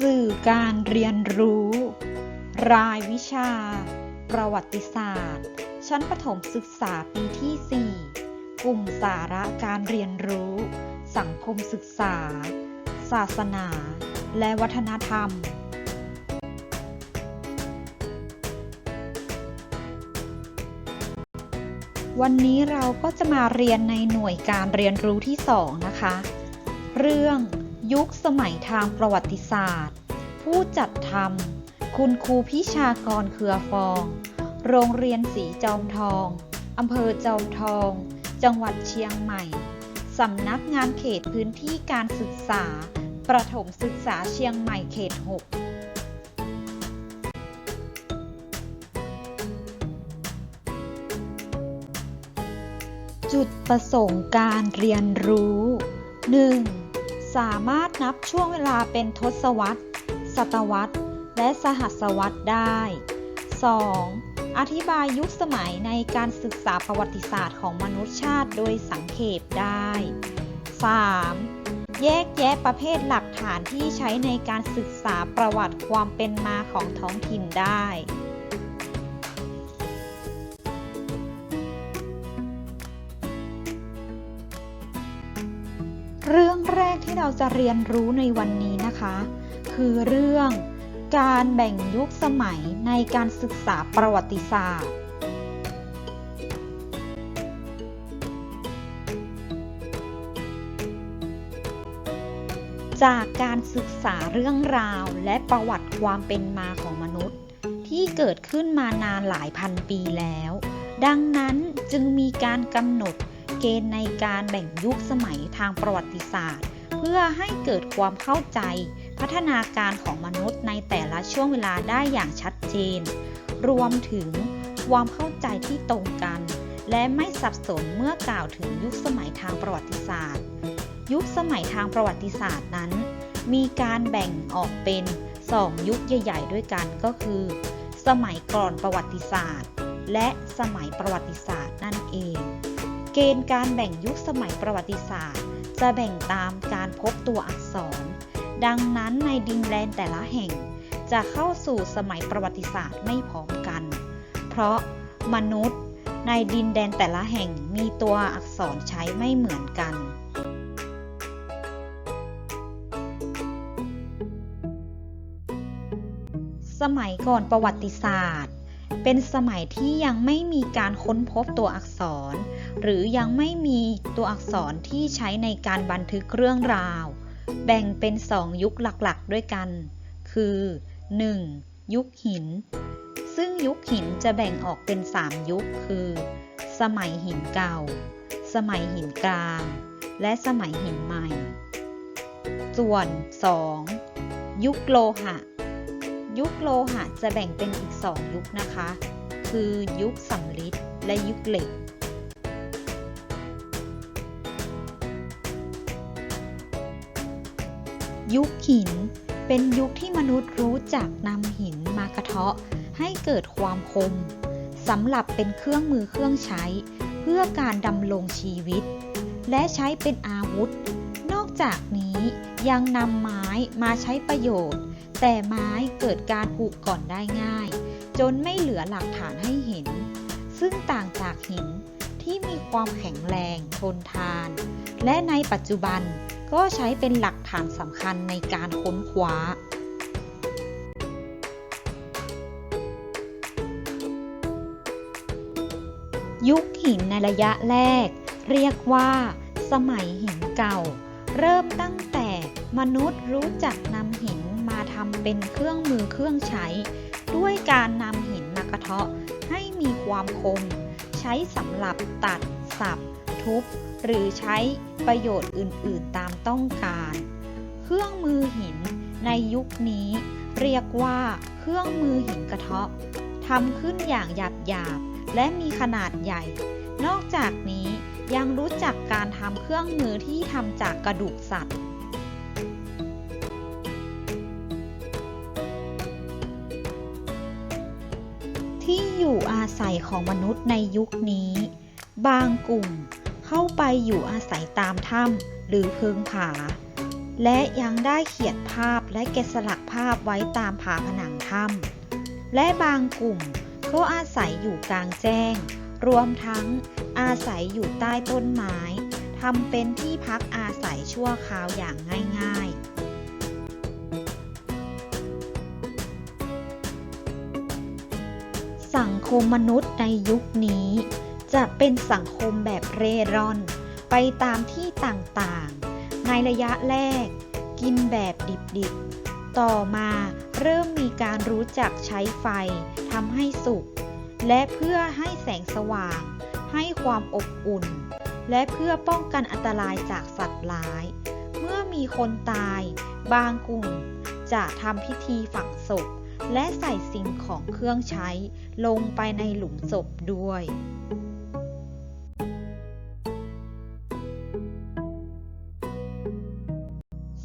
สื่อการเรียนรู้ รายวิชา ประวัติศาสตร์ ชั้นประถมศึกษาปีที่ 4 กลุ่มสาระการเรียนรู้ สังคมศึกษา ศาสนา และวัฒนธรรม วันนี้เราก็จะมาเรียนในหน่วยการเรียนรู้ที่ 2 นะคะ เรื่อง ยุคสมัยทางประวัติศาสตร์ ผู้จัดทำคุณครูพิชากรเครือฟอง โรงเรียนสีจอมทอง อำเภอจอมทอง จังหวัดเชียงใหม่ สำนักงานเขตพื้นที่การศึกษา ประถมศึกษาเชียงใหม่เขต 6จุดประสงค์การเรียนรู้ 1. สามารถนับช่วงเวลาเป็นทศวรรษ ศตวรรษ และสหัสวรรษได้ 2. อธิบายยุคสมัยในการศึกษาประวัติศาสตร์ของมนุษยชาติโดยสังเขปได้ 3. แยกแยะประเภทหลักฐานที่ใช้ในการศึกษาประวัติความเป็นมาของท้องถิ่นได้ ที่เราจะเรียนรู้ในวันนี้นะคะ คือเรื่องการแบ่งยุคสมัยในการศึกษาประวัติศาสตร์ จากการศึกษาเรื่องราวและประวัติความเป็นมาของมนุษย์ ที่เกิดขึ้นมานานหลายพันปีแล้ว ดังนั้นจึงมีการกำหนดเกณฑ์ในการแบ่งยุคสมัยทางประวัติศาสตร์ พื่อให้เกิดความเข้าใจ พัฒนาการของมนุษย์ในแต่ละช่วงเวลาได้อย่างชัดเจน รวมถึงความเข้าใจที่ตรงกัน และไม่สับสนเมื่อกล่าวถึงยุคสมัยทางประวัติศาสตร์ ยุคสมัยทางประวัติศาสตร์นั้น มีการแบ่งออกเป็น2ยุคใหญ่ ๆ ด้วยกันก็คือ สมัยก่อนประวัติศาสตร์ และสมัยประวัติศาสตร์นั่นเอง เกณฑ์การแบ่งยุคสมัยประวัติศาสตร์ จะแบ่งตามการพบตัวอักษร ดังนั้นในดินแดนแต่ละแห่ง จะเข้าสู่สมัยประวัติศาสตร์ไม่พร้อมกัน เพราะมนุษย์ในดินแดนแต่ละแห่งมีตัวอักษรใช้ไม่เหมือนกันสมัยก่อนประวัติศาสตร์ เป็นสมัยที่ยังไม่มีการค้นพบตัวอักษร หรือยังไม่มีตัวอักษรที่ใช้ในการบันทึกเรื่องราว แบ่งเป็นสองยุคหลักๆ ด้วยกัน คือ 1. ยุคหิน ซึ่งยุคหินจะแบ่งออกเป็น 3 ยุค คือ สมัยหินเก่า สมัยหินกลาง และสมัยหินใหม่ ส่วน 2. ยุคโลหะ ยุคโลหะจะแบ่งเป็นอีก 2 ยุคนะคะ คือยุคสำริดและยุคเหล็ก ยุคหินเป็นยุคที่มนุษย์รู้จักนำหินมากระเทาะให้เกิดความคมสำหรับเป็นเครื่องมือเครื่องใช้ เพื่อการดำรงชีวิต และใช้เป็นอาวุธ นอกจากนี้ยังนำไม้มาใช้ประโยชน์ แต่ไม้เกิดการผุก่อนได้ง่าย จนไม่เหลือหลักฐานให้เห็น ซึ่งต่างจากหินที่มีความแข็งแรงทนทาน และในปัจจุบันก็ใช้เป็นหลักฐานสำคัญในการค้นคว้ายุคหินในระยะแรก เรียกว่า สมัยหินเก่า เริ่มตั้งแต่มนุษย์รู้จักนำหินมาทำเป็นเครื่องมือเครื่องใช้ ด้วยการนำหินมากระเทาะให้มีความคม ใช้สำหรับตัด สับ ทุบ หรือใช้ประโยชน์อื่นๆตามต้องการ เครื่องมือหินในยุคนี้ เรียกว่าเครื่องมือหินกระเทาะทำขึ้นอย่างหยาบหยาบๆและมีขนาดใหญ่ นอกจากนี้ยังรู้จักการทำเครื่องมือที่ทำจากกระดูกสัตว์ ศัยของมนุษย์ในยุคนี้ บางกลุ่มเข้าไปอยู่อาศัยตามถ้ำหรือเพิงผา และยังได้เขียนภาพและแกะสลักภาพไว้ตามผาผนังถ้ำและบางกลุ่มก็อาศัยอยู่กลางแจ้ง รวมทั้งอาศัยอยู่ใต้ต้นไม้ทำเป็นที่พักอาศัยชั่วคราวอย่างง่ายๆ คมมนุษย์ในยุคนี้ จะเป็นสังคมแบบเร่ร่อน ไปตามที่ต่างๆ ในระยะแรก กินแบบดิบๆ ต่อมาเริ่มมีการรู้จักใช้ไฟทำให้สุกและเพื่อให้แสงสว่าง ให้ความอบอุ่น และเพื่อป้องกันอันตรายจากสัตว์ร้าย เมื่อมีคนตาย บางกลุ่มจะทำพิธีฝังศพ และใส่สิ่งของเครื่องใช้ลงไปในหลุมศพด้วย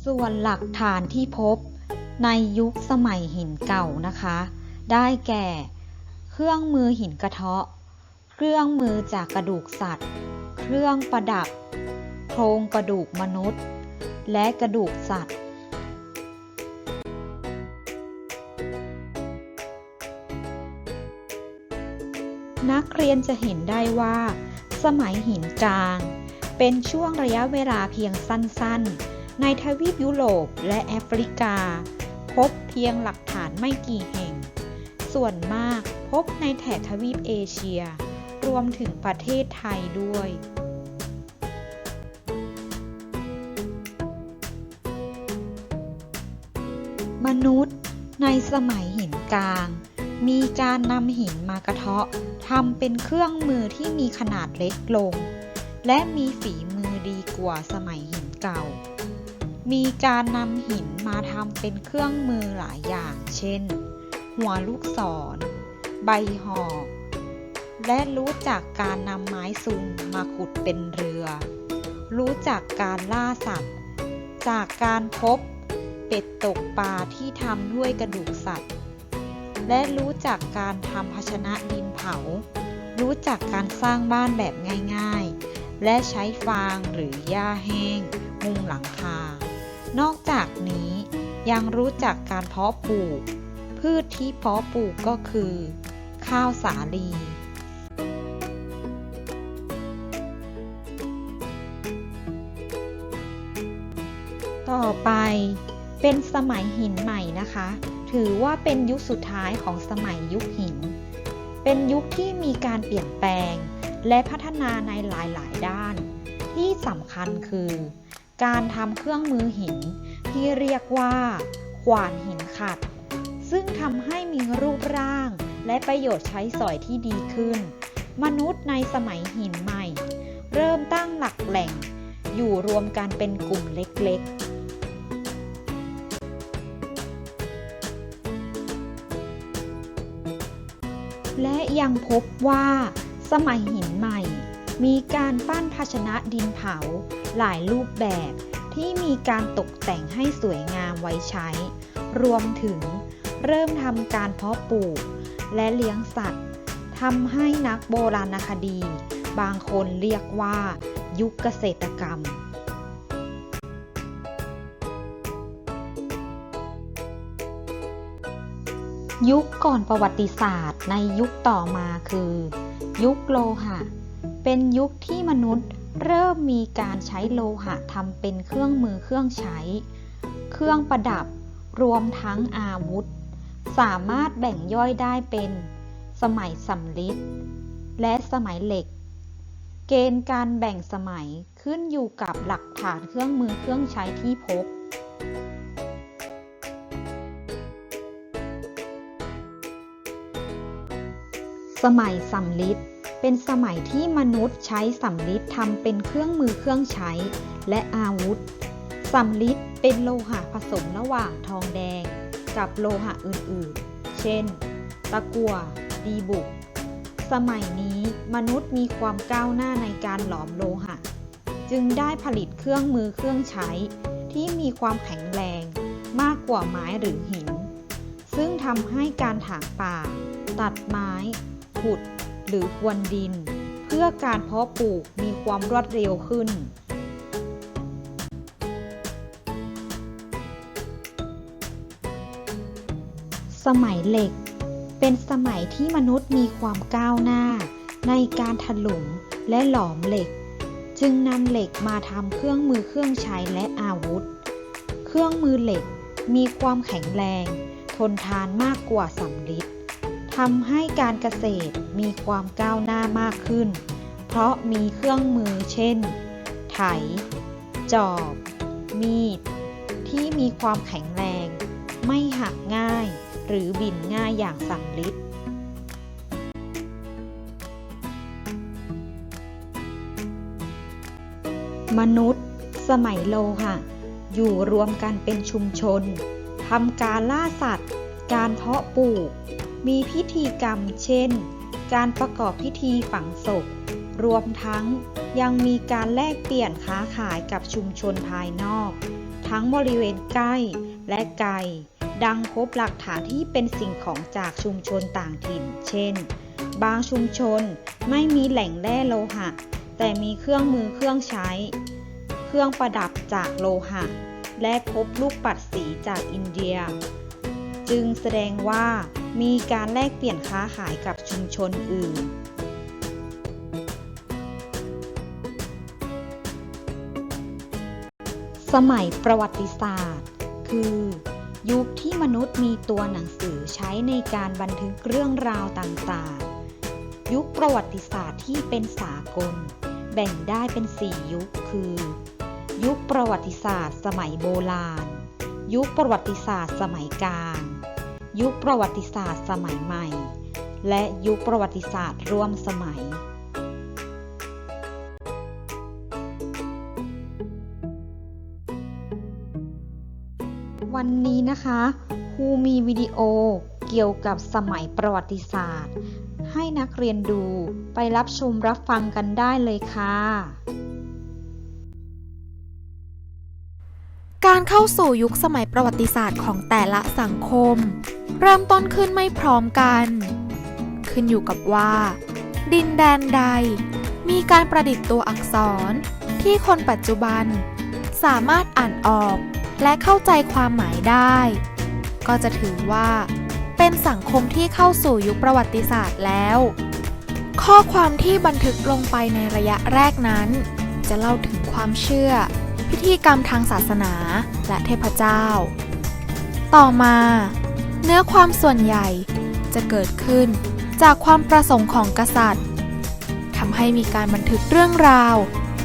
ส่วนหลักฐานที่พบในยุคสมัยหินเก่านะคะ ได้แก่ เครื่องมือหินกระเทาะ เครื่องมือจากกระดูกสัตว์ เครื่องประดับ โครงกระดูกมนุษย์ และกระดูกสัตว์ นักเรียนจะเห็นได้ว่า สมัยหินกลาง เป็นช่วงระยะเวลาเพียงสั้นๆ ในทวีปยุโรปและแอฟริกา พบเพียงหลักฐานไม่กี่แห่ง ส่วนมากพบในแถบทวีปเอเชีย รวมถึงประเทศไทยด้วยมนุษย์ในสมัยหินกลาง มีการนำหินมากระเทาะทำเป็นเครื่องมือที่มีขนาดเล็กลง และมีฝีมือดีกว่าสมัยหินเก่า มีการนำหินมาทำเป็นเครื่องมือหลายอย่าง เช่น หัวลูกศร ใบหอกและรู้จักการนำไม้ซุงมาขุดเป็นเรือ รู้จักการล่าสัตว์ จากการพบ เป็ดตกปลาที่ทำด้วยกระดูกสัตว์ และรู้จักการทำภาชนะดินเผา รู้จักการสร้างบ้านแบบง่ายๆ และใช้ฟางหรือหญ้าแห้ง มุงหลังคา นอกจากนี้ยังรู้จักการเพาะปลูก พืชที่เพาะปลูกก็คือ ข้าวสาลี ต่อไปเป็นสมัยหินใหม่นะคะ ถือว่าเป็นยุคสุดท้ายของสมัยยุคหิน เป็นยุคที่มีการเปลี่ยนแปลง และพัฒนาในหลายๆ ด้าน ที่สำคัญคือ การทำเครื่องมือหินที่เรียกว่า ขวานหินขัด ซึ่งทำให้มีรูปร่าง และประโยชน์ใช้สอยที่ดีขึ้น มนุษย์ในสมัยหินใหม่ เริ่มตั้งหลักแหล่ง อยู่รวมกันเป็นกลุ่มเล็กๆ และยังพบว่า สมัยหินใหม่ มีการปั้นภาชนะดินเผา หลายรูปแบบที่มีการตกแต่งให้สวยงามไว้ใช้ รวมถึงเริ่มทำการเพาะปลูก และเลี้ยงสัตว์ทำให้นักโบราณคดี บางคนเรียกว่า ยุคเกษตรกรรม ยุคก่อนประวัติศาสตร์ ในยุคต่อมาคือ ยุคโลหะ เป็นยุคที่มนุษย์เริ่มมีการใช้โลหะทำเป็นเครื่องมือเครื่องใช้ เครื่องประดับรวมทั้งอาวุธ สามารถแบ่งย่อยได้เป็น สมัยสำริดและสมัยเหล็ก เกณฑ์การแบ่งสมัยขึ้นอยู่กับหลักฐานเครื่องมือเครื่องใช้ที่พบ สมัยสำริดเป็นสมัยที่มนุษย์ใช้สำริดทำเป็นเครื่องมือเครื่องใช้และอาวุธสำริดเป็นโลหะผสมระหว่างทองแดง กับโลหะอื่นๆ เช่น ตะกั่วดีบุก สมัยนี้มนุษย์มีความก้าวหน้าในการหลอมโลหะ จึงได้ผลิตเครื่องมือเครื่องใช้ ที่มีความแข็งแรงมากกว่าไม้หรือหิน ซึ่งทำให้การถางป่า ตัดไม้ ขุด หรือควนดิน เพื่อการเพาะปลูกมีความรวดเร็วขึ้น สมัยเหล็ก เป็นสมัยที่มนุษย์มีความก้าวหน้า ในการถลุงและหลอมเหล็ก จึงนำเหล็กมาทำเครื่องมือเครื่องใช้และอาวุธ เครื่องมือเหล็กมีความแข็งแรง ทนทานมากกว่าสำริด ทำให้การเกษตรมีความก้าวหน้ามากขึ้น เพราะมีเครื่องมือเช่น ไถ จอบ มีด ที่มีความแข็งแรง ไม่หักง่ายหรือบินง่ายอย่างสำลิดมนุษย์ สมัยโลหะ อยู่รวมกันเป็นชุมชนทำการล่าสัตว์ การเพาะปลูก มีพิธีกรรมเช่น การประกอบพิธีฝังศพ รวมทั้งยังมีการแลกเปลี่ยนค้าขายกับชุมชนภายนอก ทั้งบริเวณใกล้และไกล ดังพบหลักฐานที่เป็นสิ่งของจากชุมชนต่างถิ่น เช่น บางชุมชนไม่มีแหล่งแร่โลหะ แต่มีเครื่องมือเครื่องใช้ เครื่องประดับจากโลหะ และพบลูกปัดสีจากอินเดีย จึงแสดงว่ามีการแลกเปลี่ยนค้าขายกับชุมชนอื่น สมัยประวัติศาสตร์ คือ ยุคที่มนุษย์มีตัวหนังสือใช้ในการบันทึกเรื่องราวต่างๆ ยุคประวัติศาสตร์ที่เป็นสากล แบ่งได้เป็น 4 ยุคคือ ยุคประวัติศาสตร์ สมัยโบราณ ยุคประวัติศาสตร์สมัยกลาง ยุคประวัติศาสตร์สมัยใหม่ และยุคประวัติศาสตร์ร่วมสมัย วันนี้นะคะครูมีวิดีโอเกี่ยวกับสมัยประวัติศาสตร์ ให้นักเรียนดูไปรับชมรับฟังกันได้เลยค่ะการเข้าสู่ยุคสมัยประวัติศาสตร์ของแต่ละสังคม เริ่มต้นขึ้นไม่พร้อมกัน ขึ้นอยู่กับว่า ดินแดนใด มีการประดิษฐ์ตัวอักษรที่คนปัจจุบัน สามารถอ่านออกและเข้าใจความหมายได้ ก็จะถือว่า เป็นสังคมที่เข้าสู่ยุคประวัติศาสตร์แล้ว ข้อความที่บันทึกลงไปในระยะแรกนั้น จะเล่าถึงความเชื่อ พิธีกรรมทางศาสนาและเทพเจ้า ต่อมา เนื้อความส่วนใหญ่จะเกิดขึ้นจากความประสงค์ของกษัตริย์ทำให้มีการบันทึกเรื่องราว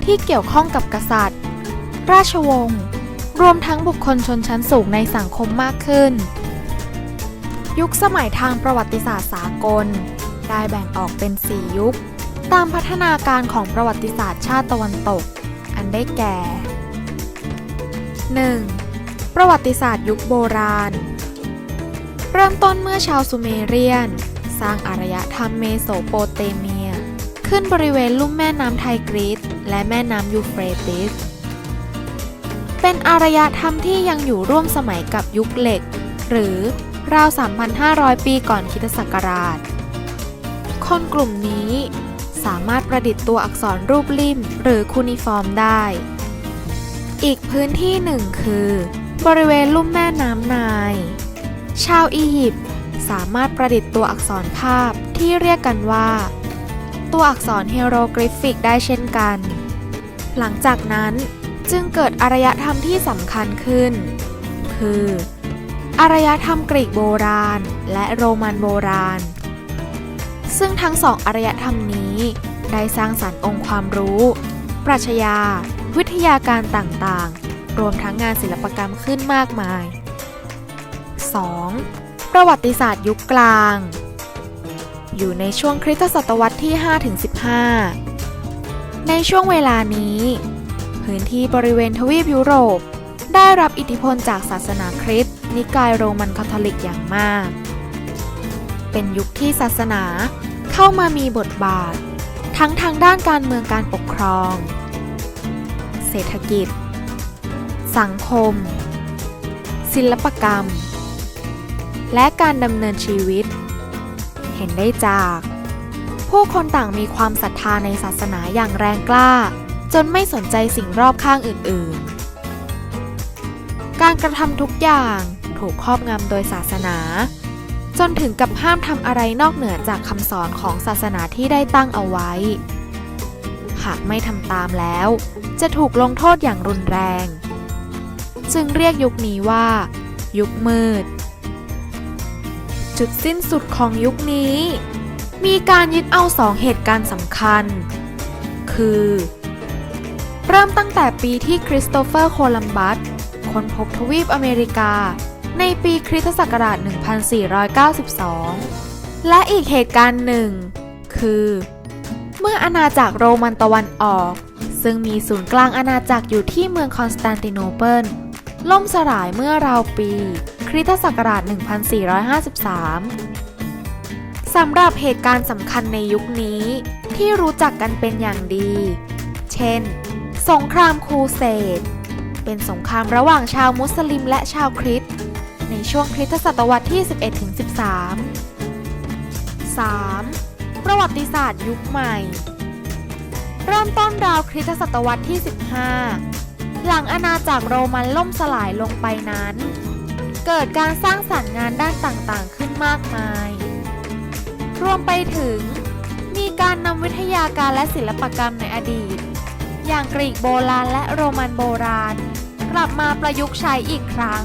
ที่เกี่ยวข้องกับกษัตริย์ ราชวงศ์รวมทั้งบุคคลชนชั้นสูงในสังคมมากขึ้น ยุคสมัยทางประวัติศาสตร์สากล ได้แบ่งออกเป็น 4 ยุค ตามพัฒนาการของประวัติศาสตร์ชาติตะวันตก อันได้แก่ 1. ประวัติศาสตร์ยุคโบราณ เริ่มต้นเมื่อชาวซูเมเรียน สร้างอารยธรรมเมโสโปเตเมีย ขึ้นบริเวณลุ่มแม่น้ำไทกรีสและแม่น้ำยูเฟรติส เป็นอารยธรรมที่ยังอยู่ร่วมสมัยกับยุคเหล็ก หรือราว 3,500 ปีก่อนคริสตศักราช คนกลุ่มนี้สามารถประดิษฐ์ตัวอักษรรูปลิ่มหรือคูนิฟอร์มได้ อีกพื้นที่หนึ่งคือ บริเวณลุ่มแม่น้ำไนาย ชาวอียิปต์สามารถประดิษฐ์ตัวอักษรภาพที่เรียกกันว่า ตัวอักษรเฮโรกริฟิกได้เช่นกัน หลังจากนั้นจึงเกิดอารยธรรมที่สำคัญขึ้น คืออารยธรรมกรีกโบราณ และโรมันโบราณ ซึ่งทั้งสองอารยธรรมนี้ได้สร้างสรรค์องค์ความรู้ ปรัชญา วิทยาการต่างๆ รวมทั้งงานศิลปกรรมขึ้นมากมาย 2. ประวัติศาสตร์ยุคกลาง อยู่ในช่วงคริสตศตวรรษที่ 5-15 ในช่วงเวลานี้ พื้นที่บริเวณทวีปยุโรป ได้รับอิทธิพลจากศาสนาคริสต์นิกายโรมันคาทอลิกอย่างมาก เป็นยุคที่ศาสนาเข้ามามีบทบาท ทั้งทางด้านการเมืองการปกครอง เศรษฐกิจ สังคม ศิลปกรรม และการดำเนินชีวิต เห็นได้จาก ผู้คนต่างมีความศรัทธาในศาสนาอย่างแรงกล้า จนไม่สนใจสิ่งรอบข้างอื่น ๆ การกระทำทุกอย่างถูกครอบงำโดยศาสนา จนถึงกับห้ามทำอะไรนอกเหนือจากคำสอนของศาสนาที่ได้ตั้งเอาไว้ หากไม่ทำตามแล้ว จะถูกลงโทษอย่างรุนแรง จึงเรียกยุคนี้ว่า ยุคมืด จุดสิ้นสุดของยุคนี้ มีการยึดเอาสองเหตุการณ์สำคัญ คือ เริ่มตั้งแต่ปีที่คริสโตเฟอร์โคลัมบัสค้นพบทวีปอเมริกา ในปีคริสตศักราช 1492 และอีกเหตุการณ์หนึ่ง คือ เมื่ออาณาจักรโรมันตะวันออก ซึ่งมีศูนย์กลางอาณาจักรอยู่ที่เมืองคอนสแตนติโนเปิลล่มสลายเมื่อราวปี ริสตศักราช 1453 สำหรับเหตุการณ์สำคัญในยุคนี้ที่รู้จักกันเป็นอย่างดี เช่น สงครามครูเสด เป็นสงครามระหว่างชาวมุสลิมและชาวคริสต์ในช่วงคริสตศตวรรษที่ 11-13 3. ประวัติศาสตร์ยุคใหม่ เริ่มต้นราวคริสตศตวรรษที่ 15 หลังอาณาจักรโรมันล่มสลายลงไปนั้น เกิดการสร้างสรรค์งานด้านต่างๆ ขึ้นมากมาย รวมไปถึง มีการนำวิทยาการและศิลปกรรมในอดีต อย่างกรีกโบราณและโรมันโบราณ กลับมาประยุกต์ใช้อีกครั้ง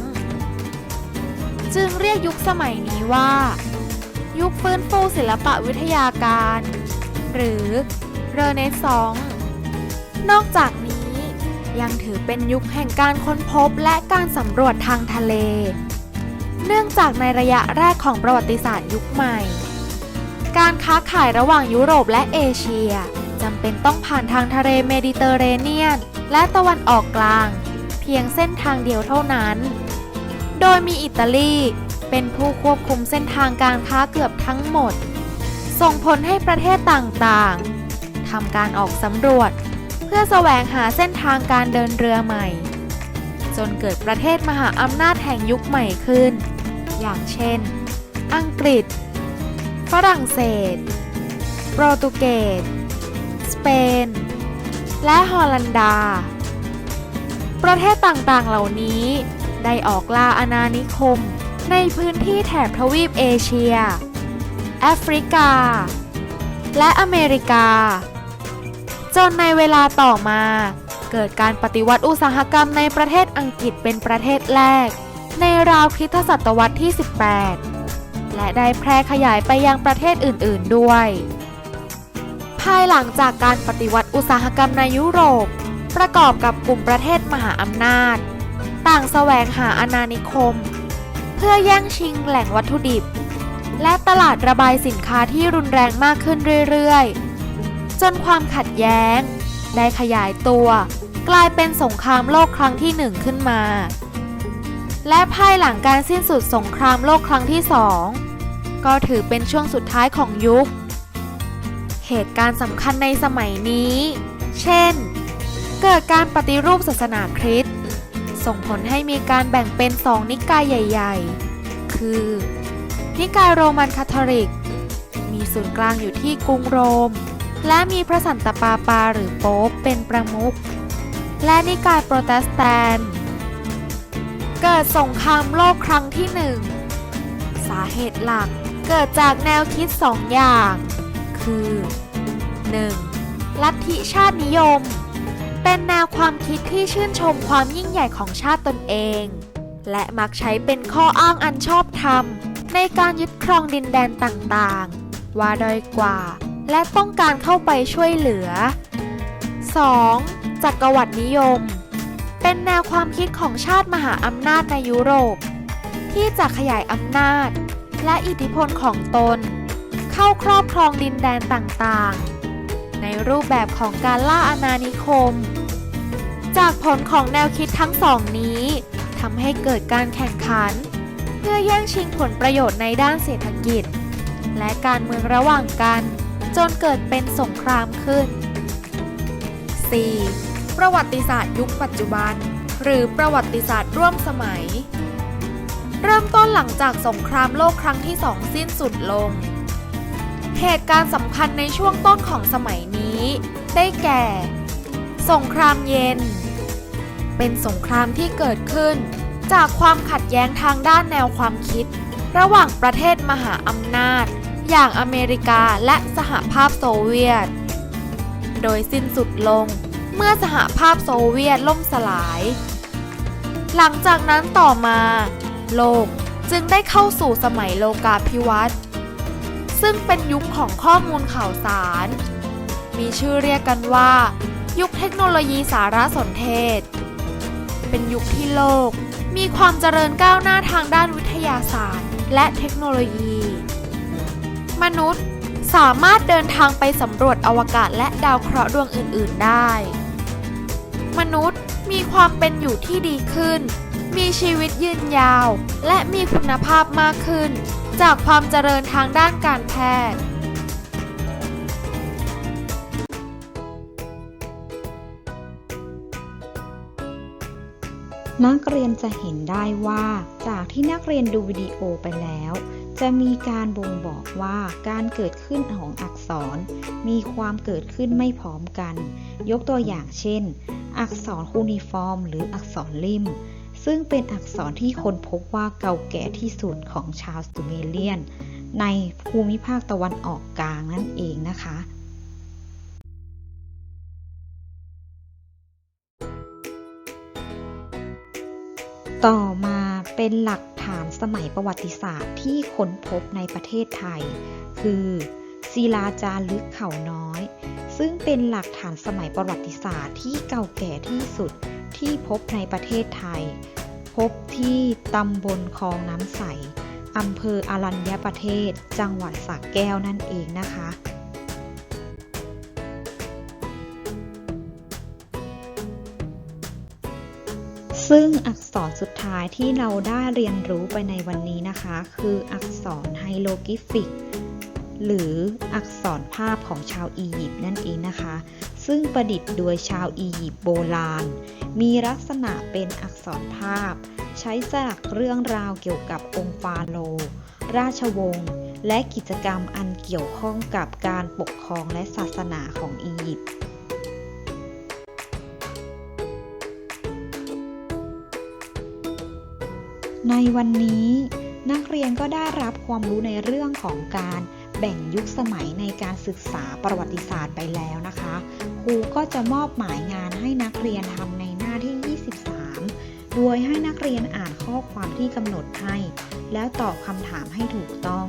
จึงเรียกยุคสมัยนี้ว่า ยุคฟื้นฟูศิลปะวิทยาการ หรือเรเนซองส์นอกจากนี้ยังถือเป็นยุคแห่งการค้นพบและการสำรวจทางทะเล เนื่องจากในระยะแรกของประวัติศาสตร์ยุคใหม่ การค้าขายระหว่างยุโรปและเอเชียจำเป็นต้องผ่านทางทะเลเมดิเตอร์เรเนียน และตะวันออกกลาง เพียงเส้นทางเดียวเท่านั้น โดยมีอิตาลีเป็นผู้ควบคุมเส้นทางการค้าเกือบทั้งหมด ส่งผลให้ประเทศต่างๆทำการออกสำรวจ เพื่อแสวงหาเส้นทางการเดินเรือใหม่ จนเกิดประเทศมหาอำนาจแห่งยุคใหม่ขึ้น อย่างเช่น อังกฤษ ฝรั่งเศส โปรตุเกส สเปน และฮอลันดา ประเทศต่างๆเหล่านี้ได้ออกล่าอาณานิคมในพื้นที่แถบทวีปเอเชีย แอฟริกา และอเมริกา จนในเวลาต่อมา เกิดการปฏิวัติอุตสาหกรรมในประเทศอังกฤษเป็นประเทศแรก ในราวคริสตศตวรรษที่ 18 และได้แพร่ขยายไปยังประเทศอื่น ๆ ด้วย ภายหลังจากการปฏิวัติอุตสาหกรรมในยุโรป ประกอบกับกลุ่มประเทศมหาอำนาจ ต่างแสวงหาอาณานิคม เพื่อแย่งชิงแหล่งวัตถุดิบ และตลาดระบายสินค้าที่รุนแรงมากขึ้นเรื่อย ๆ จนความขัดแย้งได้ขยายตัว กลายเป็นสงครามโลกครั้งที่หนึ่งขึ้นมา และภายหลังการสิ้นสุดสงครามโลกครั้งที่สองก็ถือเป็นช่วงสุดท้ายของยุค เหตุการณ์สำคัญในสมัยนี้ เช่น เกิดการปฏิรูปศาสนาคริสต์ส่งผลให้มีการแบ่งเป็นสองนิกายใหญ่ ๆ คือ นิกายโรมันคาทอลิก มีศูนย์กลางอยู่ที่กรุงโรม และมีพระสันตะปาปาหรือโป๊ปเป็นประมุข และนิกายโปรเตสแตนต์ เกิดสงครามโลกครั้งที่หนึ่ง สาเหตุหลักเกิดจากแนวคิดสองอย่าง คือ 1. ลัทธิชาตินิยม เป็นแนวความคิดที่ชื่นชมความยิ่งใหญ่ของชาติตนเอง และมักใช้เป็นข้ออ้างอันชอบธรรม ในการยึดครองดินแดนต่างๆ ว่าด้อยกว่า และต้องการเข้าไปช่วยเหลือ 2. จักรวรรดินิยม เป็นแนวความคิดของชาติมหาอำนาจในยุโรป ที่จะขยายอำนาจ และอิทธิพลของตน เข้าครอบครองดินแดนต่างๆ ในรูปแบบของการล่าอาณานิคม จากผลของแนวคิดทั้งสองนี้ทำให้เกิดการแข่งขัน เพื่อแย่งชิงผลประโยชน์ในด้านเศรษฐกิจ และการเมืองระหว่างกัน จนเกิดเป็นสงครามขึ้น 4. ประวัติศาสตร์ยุคปัจจุบัน หรือประวัติศาสตร์ร่วมสมัย เริ่มต้นหลังจากสงครามโลกครั้งที่สองสิ้นสุดลง เหตุการณ์สำคัญในช่วงต้นของสมัยนี้ ได้แก่ สงครามเย็น เป็นสงครามที่เกิดขึ้น จากความขัดแย้งทางด้านแนวความคิด ระหว่างประเทศมหาอำนาจ อย่างอเมริกาและสหภาพโซเวียต โดยสิ้นสุดลง เมื่อสหภาพโซเวียตล่มสลาย หลังจากนั้นต่อมา โลกจึงได้เข้าสู่สมัยโลกาภิวัตน์ซึ่งเป็นยุคของข้อมูลข่าวสาร มีชื่อเรียกกันว่า ยุคเทคโนโลยีสารสนเทศ เป็นยุคที่โลกมีความเจริญก้าวหน้าทางด้านวิทยาศาสตร์ และเทคโนโลยี มนุษย์สามารถเดินทางไปสำรวจอวกาศและดาวเคราะห์ดวงอื่น ๆ ได้ มนุษย์มีความเป็นอยู่ที่ดีขึ้น มีชีวิตยืนยาว และมีคุณภาพมากขึ้น จากความเจริญทางด้านการแพทย์ นักเรียนจะเห็นได้ว่า จากที่นักเรียนดูวิดีโอไปแล้ว จะมีการบ่งบอกว่าการเกิดขึ้นของอักษร มีความเกิดขึ้นไม่พร้อมกัน ยกตัวอย่างเช่น อักษรคูนิฟอร์ม หรืออักษรริมซึ่งเป็นอักษรที่คนพบว่าเก่าแก่ที่สุดของชาวซูเมเรียน ในภูมิภาคตะวันออกกลางนั่นเองนะคะ ต่อมาเป็นหลักฐานสมัยประวัติศาสตร์ที่ค้นพบในประเทศไทย คือศิลาจารึกเขาน้อย ซึ่งเป็นหลักฐานสมัยประวัติศาสตร์ที่เก่าแก่ที่สุดที่พบในประเทศไทย พบที่ตำบลคลองน้ำใสอำเภออารัญญประเทศ จังหวัดสระแก้วนั่นเองนะคะ ซึ่งอักษรสุดท้ายที่เราได้เรียนรู้ไปในวันนี้นะคะ คืออักษรไฮโลกิฟิก หรืออักษรภาพของชาวอียิปต์นั่นเองนะคะ ซึ่งประดิษฐ์โดยชาวอียิปต์โบราณ มีลักษณะเป็นอักษรภาพ ใช้สลักเรื่องราวเกี่ยวกับองค์ฟาโรห์ราชวงศ์และกิจกรรมอันเกี่ยวข้องกับการปกครองและศาสนาของอียิปต์ ในวันนี้ นักเรียนก็ได้รับความรู้ในเรื่องของการแบ่งยุคสมัยในการศึกษาประวัติศาสตร์ไปแล้วนะคะ ครูก็จะมอบหมายงานให้นักเรียนทำในหน้าที่ 23 โดยให้นักเรียนอ่านข้อความที่กำหนดให้ แล้วตอบคำถามให้ถูกต้อง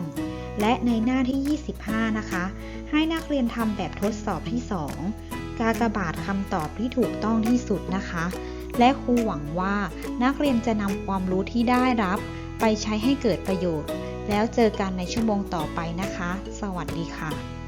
และในหน้าที่ 25 นะคะ ให้นักเรียนทำแบบทดสอบที่ 2 กากบาทคำตอบที่ถูกต้องที่สุดนะคะ และครูหวังว่านักเรียนจะนำความรู้ที่ได้รับ ไปใช้ให้เกิดประโยชน์ แล้วเจอกันในชั่วโมงต่อไปนะคะ สวัสดีค่ะ